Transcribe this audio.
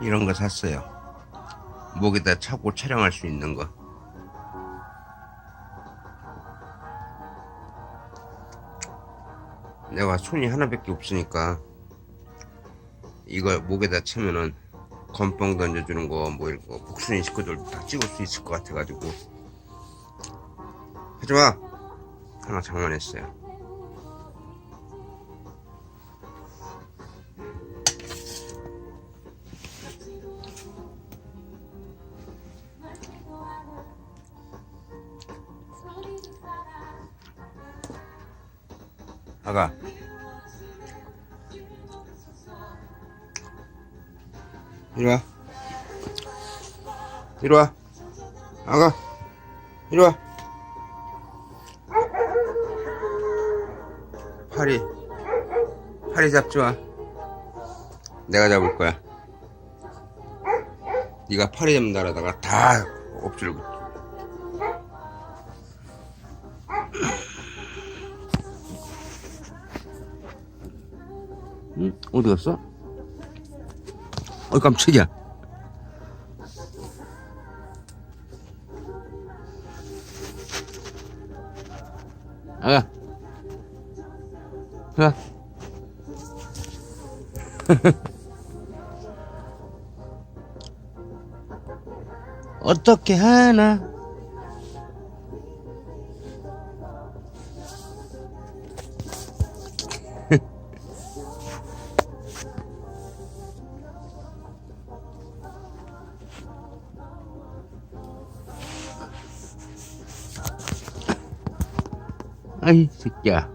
이런 거 샀어요. 목에다 차고 촬영할 수 있는 거. 내가 손이 하나밖에 없으니까 이걸 목에다 차면은 건빵 던져주는 거 뭐 이런 거 복순이 식구들 다 찍을 수 있을 것 같아가지고 하지마 하나 장만했어요. 아가. 이리 와. 이리 와. 아가. 이리 와. 파리 파리 잡지 마. 내가 잡을 거야. 네가 파리 잡는다라다가 다 엎질고 응? 어디 갔어? 어 깜짝이야 아가 가 어떻게 하나 아이 새끼야